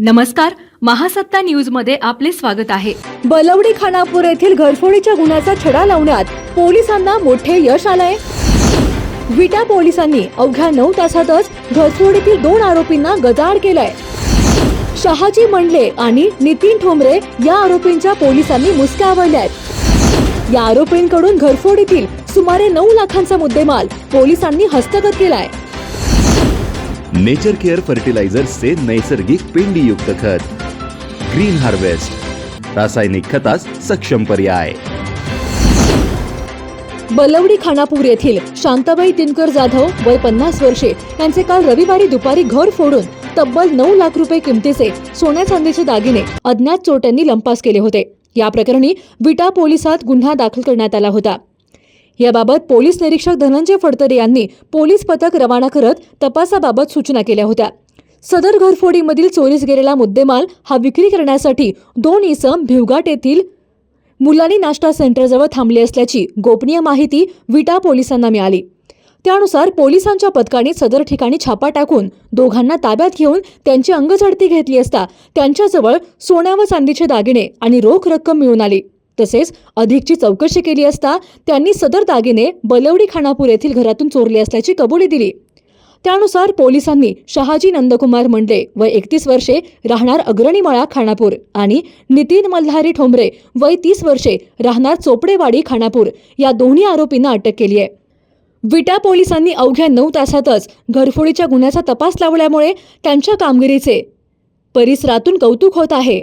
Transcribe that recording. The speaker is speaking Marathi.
नमस्कार महासत्ता न्यूजमध्ये आपले स्वागत आहे. बलवडी खानापूर येथील घरफोडीच्या गुन्ह्याचा छडा लावण्यात पोलिसांना मोठे यश आलंय. विटा पोलिसांनी अवघ्या नऊ तासातच घरफोडीतील दोन आरोपींना गजाआड केलाय. शहाजी मंडले आणि नितीन ठोंबरे या आरोपींच्या पोलिसांनी मुसक्या आवडल्यात. या आरोपींकडून घरफोडीतील सुमारे नऊ लाखांचा मुद्देमाल पोलिसांनी हस्तगत केलाय. नेचर केअर फर्टिलायझर्सचे नैसर्गिक पेंडीयुक्त खत। ग्रीन हार्वेस्ट रासायनिक खतास सक्षम पर्याय। बलवडी खानापूर येथील शांताबाई दिनकर जाधव वय पन्नास वर्षे यांचे काल रविवारी दुपारी घर फोडून तब्बल नऊ लाख रुपये किमतीचे सोन्या चांदीचे दागिने अज्ञात चोरट्यांनी लंपास केले होते. या प्रकरणी विटा पोलिसात गुन्हा दाखल करण्यात आला होता. याबाबत पोलीस निरीक्षक धनंजय फडतरे यांनी पोलीस पथक रवाना करत तपासाबाबत सूचना केल्या होत्या. सदर घरफोडीमधील चोरीस गेलेला मुद्देमाल हा विक्री करण्यासाठी दोन इसम भिवघाट येथील मुलांनी नाश्ता सेंटरजवळ थांबले असल्याची गोपनीय माहिती विटा पोलिसांना मिळाली. त्यानुसार पोलिसांच्या पथकाने सदर ठिकाणी छापा टाकून दोघांना ताब्यात घेऊन त्यांची अंगझडती घेतली असता त्यांच्याजवळ सोन्या व चांदीचे दागिने आणि रोख रक्कम मिळून आली. तसेच अधिकची चौकशी केली असता त्यांनी सदर दागिने बलवडी खानापूर येथील घरातून चोरले असल्याची कबुली दिली. त्यानुसार पोलिसांनी शहाजी नंदकुमार मंडले व एकतीस वर्षे राहणार अग्रणीमाळा खानापूर आणि नितीन मल्हारी ठोंबरे वय तीस वर्षे राहणार चोपडेवाडी खानापूर या दोन्ही आरोपींना अटक केली आहे. विटा पोलिसांनी अवघ्या नऊ तासातच घरफोडीच्या गुन्ह्याचा तपास लावल्यामुळे त्यांच्या कामगिरीचे परिसरातून कौतुक होत आहे.